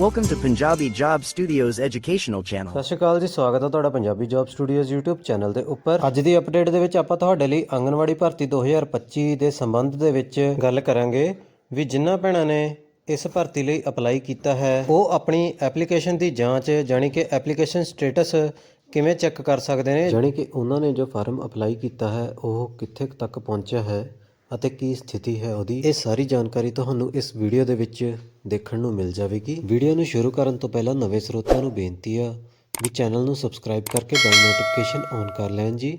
Welcome to Punjabi Job Studios educational channel. ਸਤਿ ਸ਼੍ਰੀ ਅਕਾਲ ਜੀ ਸਵਾਗਤ ਹੈ ਤੁਹਾਡਾ Punjabi job studios YouTube channel ਦੇ ਉੱਪਰ ਅੱਜ ਦੀ ਅਪਡੇਟ ਦੇ ਵਿੱਚ ਆਪਾਂ ਤੁਹਾਡੇ ਲਈ ਆਂਗਨਵਾੜੀ ਭਰਤੀ 2025 ਦੇ ਸੰਬੰਧ ਦੇ ਵਿੱਚ ਗੱਲ ਕਰਾਂਗੇ ਵੀ ਜਿਨ੍ਹਾਂ ਭੈਣਾਂ ਨੇ ਇਸ ਭਰਤੀ ਲਈ ਅਪਲਾਈ ਕੀਤਾ ਹੈ ਉਹ ਆਪਣੀ ਐਪਲੀਕੇਸ਼ਨ ਦੀ ਜਾਂਚ ਜਾਣੀ ਕਿ ਐਪਲੀਕੇਸ਼ਨ ਸਟੇਟਸ ਕਿਵੇਂ ਚੈੱਕ ਕਰ ਸਕਦੇ ਨੇ ਜਾਣੀ ਕਿ ਉਹਨਾਂ ਨੇ ਜੋ ਫਾਰਮ ਅਪਲਾਈ ਕੀਤਾ ਹੈ ਉਹ ਕਿੱਥੇ ਤੱਕ ਪਹੁੰਚਿਆ ਹੈ ਅਤੇ ਕੀ ਸਥਿਤੀ ਹੈ ਉਹਦੀ, ਇਹ ਸਾਰੀ ਜਾਣਕਾਰੀ ਤੁਹਾਨੂੰ ਇਸ ਵੀਡੀਓ ਦੇ ਵਿੱਚ ਦੇਖਣ ਨੂੰ ਮਿਲ ਜਾਵੇਗੀ। ਵੀਡੀਓ ਨੂੰ ਸ਼ੁਰੂ ਕਰਨ ਤੋਂ ਪਹਿਲਾਂ ਨਵੇਂ ਸਰੋਤਿਆਂ ਨੂੰ ਬੇਨਤੀ ਆ ਵੀ ਚੈਨਲ ਨੂੰ ਸਬਸਕ੍ਰਾਈਬ ਕਰਕੇ ਬੈਲ ਨੋਟੀਫਿਕੇਸ਼ਨ ਔਨ ਕਰ ਲੈਣ ਜੀ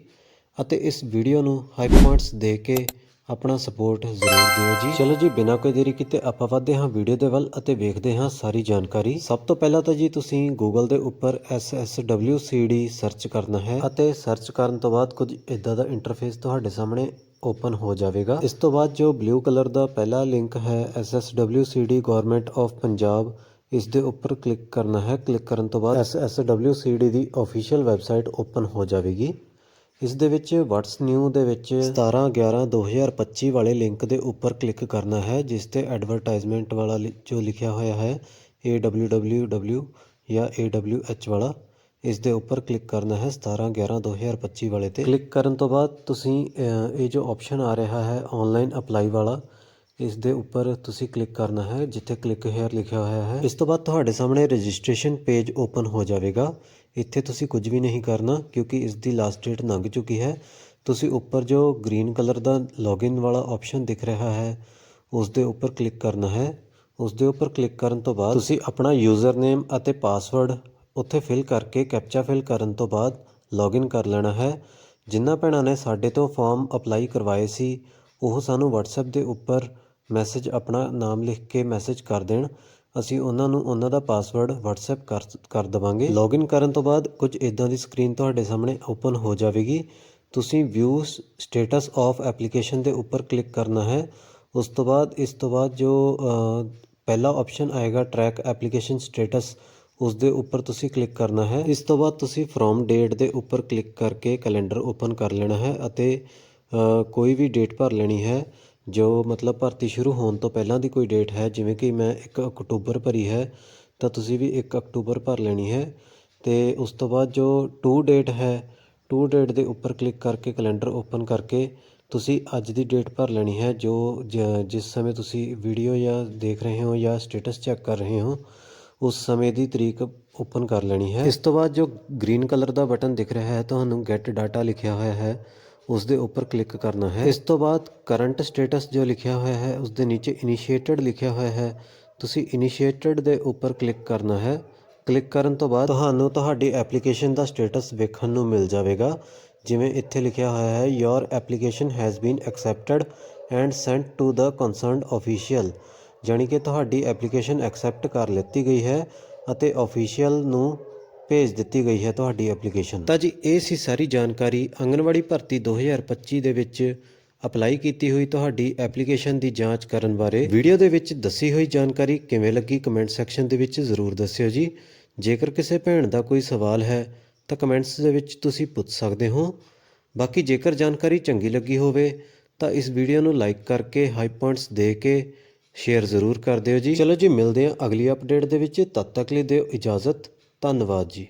ਅਤੇ ਇਸ ਵੀਡੀਓ ਨੂੰ ਹਾਈ ਪੁਆਇੰਟਸ ਦੇ ਕੇ ਆਪਣਾ ਸਪੋਰਟ ਜ਼ਰੂਰ ਦਿਓ ਜੀ। ਚਲੋ ਜੀ, ਬਿਨਾਂ ਕੋਈ ਦੇਰੀ ਕੀਤੇ ਆਪਾਂ ਵਧਦੇ ਹਾਂ ਵੀਡੀਓ ਦੇ ਵੱਲ ਅਤੇ ਵੇਖਦੇ ਹਾਂ ਸਾਰੀ ਜਾਣਕਾਰੀ। ਸਭ ਤੋਂ ਪਹਿਲਾਂ ਤਾਂ ਜੀ ਤੁਸੀਂ ਗੂਗਲ ਦੇ ਉੱਪਰ SSWCD ਸਰਚ ਕਰਨਾ ਹੈ ਅਤੇ ਸਰਚ ਕਰਨ ਤੋਂ ਬਾਅਦ ਕੁਝ ਇਦਾਂ ਦਾ ਇੰਟਰਫੇਸ ਤੁਹਾਡੇ ਸਾਹਮਣੇ ਓਪਨ ਹੋ ਜਾਵੇਗਾ। ਇਸ ਤੋਂ ਬਾਅਦ ਜੋ ਬਲੂ ਕਲਰ ਦਾ ਪਹਿਲਾ ਲਿੰਕ ਹੈ SSWCD ਗਵਰਨਮੈਂਟ ਆਫ ਪੰਜਾਬ ਇਸ ਦੇ ਉੱਪਰ ਕਲਿੱਕ ਕਰਨਾ ਹੈ। ਕਲਿੱਕ ਕਰਨ ਤੋਂ ਬਾਅਦ SSWCD ਦੀ ਅਫੀਸ਼ੀਅਲ ਵੈਬਸਾਈਟ ਓਪਨ ਹੋ ਜਾਵੇਗੀ। ਇਸ ਦੇ ਵਿੱਚ ਵਾਟਸ ਨਿਊ ਦੇ ਵਿੱਚ 17 11 2025 ਵਾਲੇ ਲਿੰਕ ਦੇ ਉੱਪਰ ਕਲਿੱਕ ਕਰਨਾ ਹੈ, ਜਿਸ ਤੇ ਐਡਵਰਟਾਈਜ਼ਮੈਂਟ ਵਾਲਾ ਲਿ- ਜੋ ਲਿਖਿਆ ਹੋਇਆ ਹੈ AWWW ਜਾਂ AWH ਵਾਲਾ। ਇਸ ਦੇ ਉੱਪਰ ਕਲਿੱਕ ਕਰਨਾ ਹੈ 17 11 2025 ਵਾਲੇ ਤੇ। ਕਲਿੱਕ ਕਰਨ ਤੋਂ ਬਾਅਦ ਤੁਸੀਂ ਇਹ ਜੋ ਆਪਸ਼ਨ ਆ ਰਿਹਾ ਹੈ ਆਨਲਾਈਨ ਅਪਲਾਈ ਵਾਲਾ, ਇਸ ਦੇ ਉੱਪਰ ਤੁਸੀਂ ਕਲਿੱਕ ਕਰਨਾ ਹੈ ਜਿੱਥੇ ਕਲਿੱਕ ਹੇਅਰ ਲਿਖਿਆ ਹੋਇਆ ਹੈ। ਇਸ ਤੋਂ ਬਾਅਦ ਤੁਹਾਡੇ ਸਾਹਮਣੇ ਰਜਿਸਟ੍ਰੇਸ਼ਨ ਪੇਜ ਓਪਨ ਹੋ ਜਾਵੇਗਾ। ਇੱਥੇ ਤੁਸੀਂ ਕੁਝ ਵੀ ਨਹੀਂ ਕਰਨਾ ਕਿਉਂਕਿ ਇਸ ਦੀ ਲਾਸਟ ਡੇਟ ਲੰਘ ਚੁੱਕੀ ਹੈ। ਤੁਸੀਂ ਉੱਪਰ ਜੋ ਗ੍ਰੀਨ ਕਲਰ ਦਾ ਲੌਗਇਨ ਵਾਲਾ ਆਪਸ਼ਨ ਦਿਖ ਰਿਹਾ ਹੈ, ਉਸ ਦੇ ਉੱਪਰ ਕਲਿੱਕ ਕਰਨਾ ਹੈ। ਉਸ ਦੇ ਉੱਪਰ ਕਲਿੱਕ ਕਰਨ ਤੋਂ ਬਾਅਦ ਤੁਸੀਂ ਆਪਣਾ ਯੂਜ਼ਰ ਨੇਮ ਅਤੇ ਪਾਸਵਰਡ ਉੱਥੇ ਫਿਲ ਕਰਕੇ ਕੈਪਚਾ ਫਿਲ ਕਰਨ ਤੋਂ ਬਾਅਦ ਲੌਗਇਨ ਕਰ ਲੈਣਾ ਹੈ। ਜਿਨ੍ਹਾਂ ਭੈਣਾਂ ਨੇ ਸਾਡੇ ਤੋਂ ਫਾਰਮ ਅਪਲਾਈ ਕਰਵਾਏ ਸੀ, ਉਹ ਸਾਨੂੰ WhatsApp ਦੇ ਉੱਪਰ ਮੈਸੇਜ ਆਪਣਾ ਨਾਮ ਲਿਖ ਕੇ ਮੈਸੇਜ ਕਰ ਦੇਣ। ਅਸੀਂ ਉਹਨਾਂ ਨੂੰ ਉਹਨਾਂ ਦਾ ਪਾਸਵਰਡ WhatsApp ਕਰ ਕਰ ਦਵਾਂਗੇ। ਲੌਗਇਨ ਕਰਨ ਤੋਂ ਬਾਅਦ ਕੁਝ ਇਦਾਂ ਦੀ ਸਕਰੀਨ ਤੁਹਾਡੇ ਸਾਹਮਣੇ ਓਪਨ ਹੋ ਜਾਵੇਗੀ। ਤੁਸੀਂ ਵਿਊ ਸਟੇਟਸ ਆਫ ਐਪਲੀਕੇਸ਼ਨ ਦੇ ਉੱਪਰ ਕਲਿੱਕ ਕਰਨਾ ਹੈ। ਉਸ ਤੋਂ ਬਾਅਦ, ਇਸ ਤੋਂ ਬਾਅਦ ਜੋ ਪਹਿਲਾ ਆਪਸ਼ਨ ਆਏਗਾ ਟਰੈਕ ਐਪਲੀਕੇਸ਼ਨ ਸਟੇਟਸ ਉਸ ਦੇ ਉੱਪਰ ਤੁਸੀਂ ਕਲਿੱਕ ਕਰਨਾ ਹੈ। ਇਸ ਤੋਂ ਬਾਅਦ ਤੁਸੀਂ ਫਰੋਮ ਡੇਟ ਦੇ ਉੱਪਰ ਕਲਿੱਕ ਕਰਕੇ ਕੈਲੰਡਰ ਓਪਨ ਕਰ ਲੈਣਾ ਹੈ ਅਤੇ ਕੋਈ ਵੀ ਡੇਟ ਭਰ ਲੈਣੀ ਹੈ, ਜੋ ਮਤਲਬ ਭਰਤੀ ਸ਼ੁਰੂ ਹੋਣ ਤੋਂ ਪਹਿਲਾਂ ਦੀ ਕੋਈ ਡੇਟ ਹੈ, ਜਿਵੇਂ ਕਿ ਮੈਂ 1 ਅਕਤੂਬਰ ਭਰੀ ਹੈ, ਤਾਂ ਤੁਸੀਂ ਵੀ 1 ਅਕਤੂਬਰ ਭਰ ਲੈਣੀ ਹੈ। ਤੇ ਉਸ ਤੋਂ ਬਾਅਦ ਜੋ ਟੂ ਡੇਟ ਹੈ ਟੂ ਡੇਟ ਦੇ ਉੱਪਰ ਕਲਿੱਕ ਕਰਕੇ ਕੈਲੰਡਰ ਓਪਨ ਕਰਕੇ ਤੁਸੀਂ ਅੱਜ ਦੀ ਡੇਟ ਭਰ ਲੈਣੀ ਹੈ, ਜੋ ਜ- ਜਿਸ ਸਮੇਂ ਤੁਸੀਂ ਵੀਡੀਓ ਜਾਂ ਦੇਖ ਰਹੇ ਹੋ ਜਾਂ ਸਟੇਟਸ ਚੈੱਕ ਕਰ ਰਹੇ ਹੋ ਉਸ ਸਮੇਂ ਦੀ ਤਰੀਕ ਓਪਨ ਕਰ ਲੈਣੀ ਹੈ। ਇਸ ਤੋਂ ਬਾਅਦ ਜੋ ਗ੍ਰੀਨ ਕਲਰ ਦਾ ਬਟਨ ਦਿਖ ਰਿਹਾ ਹੈ, ਤੁਹਾਨੂੰ ਗੈਟ ਡਾਟਾ ਲਿਖਿਆ ਹੋਇਆ ਹੈ ਉਸ ਦੇ ਉੱਪਰ ਕਲਿੱਕ ਕਰਨਾ ਹੈ। ਇਸ ਤੋਂ ਬਾਅਦ ਕਰੰਟ ਸਟੇਟਸ ਜੋ ਲਿਖਿਆ ਹੋਇਆ ਹੈ ਉਸ ਦੇ ਨੀਚੇ ਇਨੀਸ਼ੀਏਟਡ ਲਿਖਿਆ ਹੋਇਆ ਹੈ। ਤੁਸੀਂ ਇਨੀਸ਼ੀਏਟਡ ਦੇ ਉੱਪਰ ਕਲਿੱਕ ਕਰਨਾ ਹੈ। ਕਲਿੱਕ ਕਰਨ ਤੋਂ ਬਾਅਦ ਤੁਹਾਨੂੰ ਤੁਹਾਡੀ ਐਪਲੀਕੇਸ਼ਨ ਦਾ ਸਟੇਟਸ ਵੇਖਣ ਨੂੰ ਮਿਲ ਜਾਵੇਗਾ। ਜਿਵੇਂ ਇੱਥੇ ਲਿਖਿਆ ਹੋਇਆ ਹੈ your application has been accepted and sent to the concerned official ਜਾਣੀ ਕਿ ਤੁਹਾਡੀ ਐਪਲੀਕੇਸ਼ਨ ਐਕਸੈਪਟ ਕਰ ਲਿੱਤੀ ਗਈ ਹੈ ਅਤੇ ਅਫੀਸ਼ੀਅਲ ਨੂੰ ਭੇਜ ਦਿੱਤੀ ਗਈ ਹੈ ਤੁਹਾਡੀ ਐਪਲੀਕੇਸ਼ਨ। ਤਾਂ ਜੀ, ਇਹ ਸੀ ਸਾਰੀ ਜਾਣਕਾਰੀ ਆਂਗਨਵਾੜੀ ਭਰਤੀ 2025 ਦੇ ਵਿੱਚ ਅਪਲਾਈ ਕੀਤੀ ਹੋਈ ਤੁਹਾਡੀ ਐਪਲੀਕੇਸ਼ਨ ਦੀ ਜਾਂਚ ਕਰਨ ਬਾਰੇ। ਵੀਡੀਓ ਦੇ ਵਿੱਚ ਦੱਸੀ ਹੋਈ ਜਾਣਕਾਰੀ ਕਿਵੇਂ ਲੱਗੀ ਕਮੈਂਟ ਸੈਕਸ਼ਨ ਦੇ ਵਿੱਚ ਜ਼ਰੂਰ ਦੱਸਿਓ ਜੀ। ਜੇਕਰ ਕਿਸੇ ਭੈਣ ਦਾ ਕੋਈ ਸਵਾਲ ਹੈ, ਤਾਂ ਕਮੈਂਟਸ ਦੇ ਵਿੱਚ ਤੁਸੀਂ ਪੁੱਛ ਸਕਦੇ ਹੋ। ਬਾਕੀ ਜੇਕਰ ਜਾਣਕਾਰੀ ਚੰਗੀ ਲੱਗੀ ਹੋਵੇ, ਤਾਂ ਇਸ ਵੀਡੀਓ ਨੂੰ ਲਾਈਕ ਕਰਕੇ ਹਾਈ ਪੁਆਇੰਟਸ ਦੇ ਕੇ ਸ਼ੇਅਰ ਜ਼ਰੂਰ ਕਰ ਦਿਓ ਜੀ। ਚਲੋ ਜੀ, ਮਿਲਦੇ ਹਾਂ ਅਗਲੀ ਅਪਡੇਟ ਦੇ ਵਿੱਚ। ਤਦ ਤੱਕ ਲਈ ਦਿਓ ਇਜਾਜ਼ਤ। ਧੰਨਵਾਦ ਜੀ।